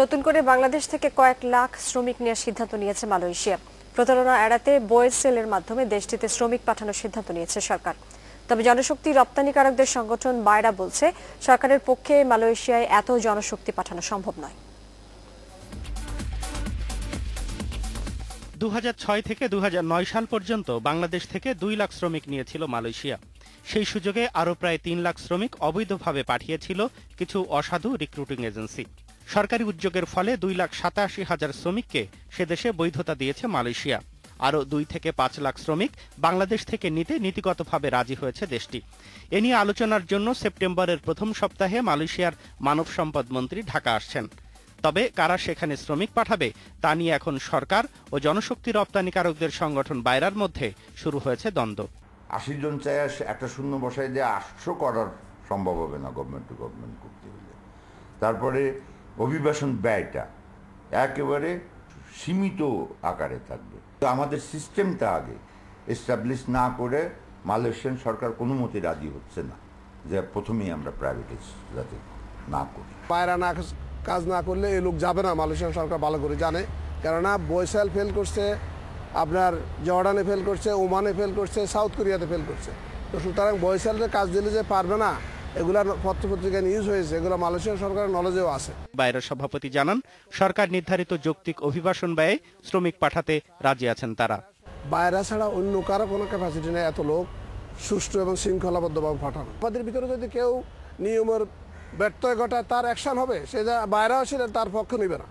নতুন করে বাংলাদেশ থেকে কয়েক লাখ শ্রমিক নেওয়ার সিদ্ধান্ত নিয়েছে মালয়েশিয়া। প্রতারণা এড়াতে বয়েজ সেলের মাধ্যমে দেশটিতে শ্রমিক পাঠানোর সিদ্ধান্ত নিয়েছে সরকার। তবে জনশক্তি রপ্তানিকারকদের সংগঠন বায়রা বলছে, সরকারের পক্ষে মালয়েশিয়ায় এত জনশক্তি পাঠানো সম্ভব নয়। দু থেকে দু হাজার নয় সাল পর্যন্ত বাংলাদেশ থেকে দুই লাখ শ্রমিক নিয়েছিল মালয়েশিয়া। সেই সুযোগে আরও প্রায় তিন লাখ শ্রমিক অবৈধভাবে পাঠিয়েছিল কিছু অসাধু রিক্রুটিং এজেন্সি সরকারি উদ্যোগের ফলে দুই লাখ সাতাশি হাজার শ্রমিককে সেদেশে বৈধতা দিয়েছে মালয়েশিয়া। আরও দুই থেকে পাঁচ লাখ শ্রমিক বাংলাদেশ থেকে নিতে নীতিগতভাবে রাজি হয়েছে দেশটি। এ নিয়ে আলোচনার জন্য সেপ্টেম্বরের প্রথম সপ্তাহে মালয়েশিয়ার মানব সম্পদ মন্ত্রী ঢাকা আসছেন। তবে কারা সেখানে শ্রমিক পাঠাবে তা নিয়ে এখন সরকার ও জনশক্তি রপ্তানিকারকদের সংগঠন বাইরার মধ্যে শুরু হয়েছে দ্বন্দ্ব। আশি জন চায় একটা শূন্য বসায় দিয়ে আটশো করার সম্ভব হবে না গভর্নমেন্ট টু গভর্নমেন্ট করতে হলে। তারপরে অভিবাসন ব্যয়টা একেবারে সীমিত আকারে থাকবে। তো আমাদের সিস্টেমটা আগে এস্টাবলিশ না করে মালয়েশিয়ান সরকার কোনো মতে রাজি হচ্ছে না যে প্রথমেই আমরা প্রাইভেটাইজ যাতে না করি। পায়রা না কাজ না করলে এই লোক যাবে না, মালয়েশিয়ান সরকার ভালো করে জানে। কেননা বৈশাল ফেল করছে, আপনার জর্ডানে ফেল করছে, ওমানে ফেল করছে, সাউথ কোরিয়াতে ফেল করছে। তো সুতরাং বৈশালের কাজ দিলে যে পারবে না এগুলার পত্রপত্রিকায় নিউজ হয়েছে এগুলো মালয়েশিয়ান সরকারের নলেজেও আছে। বাইরের সভাপতি জানান সরকার নির্ধারিত যৌক্তিক অভিবাসন ব্যয়ে শ্রমিক পাঠাতে রাজি আছেন তারা। বাইরা ছাড়া অন্য কারও কোনো ক্যাপাসিটি নেই এত লোক সুষ্ঠু এবং শৃঙ্খলাবদ্ধভাবে পাঠানো। আমাদের ভিতরে যদি কেউ নিয়মের ব্যর্থয় ঘটায় তার অ্যাকশন হবে সে যা ছিলেন তার পক্ষ নিবে না।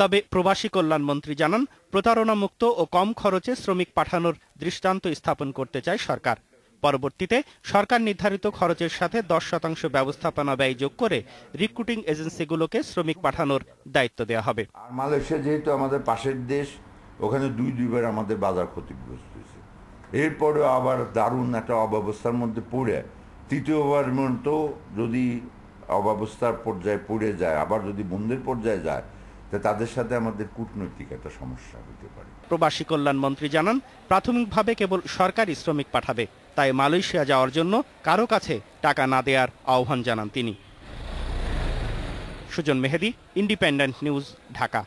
তবে প্রবাসী কল্যাণ মন্ত্রী জানান প্রতারণামুক্ত ও কম খরচে শ্রমিক পাঠানোর দৃষ্টান্ত স্থাপন করতে চায় সরকার। পরবর্তীতে সরকার নির্ধারিত খরচের সাথে দশ শতাংশ ব্যবস্থাপনা ব্যয় যোগ করে রিক্রুটিং এজেন্সিগুলোকে শ্রমিক পাঠানোর দায়িত্ব দেওয়া হবে। মালয়েশিয়া যেহেতু আমাদের পাশের দেশ, ওখানে দুই দুইবার আমাদের বাজার ক্ষতিগ্রস্ত হয়েছে। এরপরেও আবার দারুণ একটা অব্যবস্থার মধ্যে পড়ে। তৃতীয়বার মতো যদি অব্যবস্থার পর্যায়ে পড়ে যায়, আবার যদি বন্ধের পর্যায়ে যায় তাদের সাথে আমাদের কূটনৈতিক একটা সমস্যা হতে পারে। প্রবাসী কল্যাণ মন্ত্রী জানান, প্রাথমিকভাবে কেবল সরকারি শ্রমিক পাঠাবে, তাই মালয়েশিয়া যাওয়ার জন্য কারও কাছে টাকা না দেওয়ার আহ্বান জানান তিনি। Sujan Mehedi independent news Dhaka.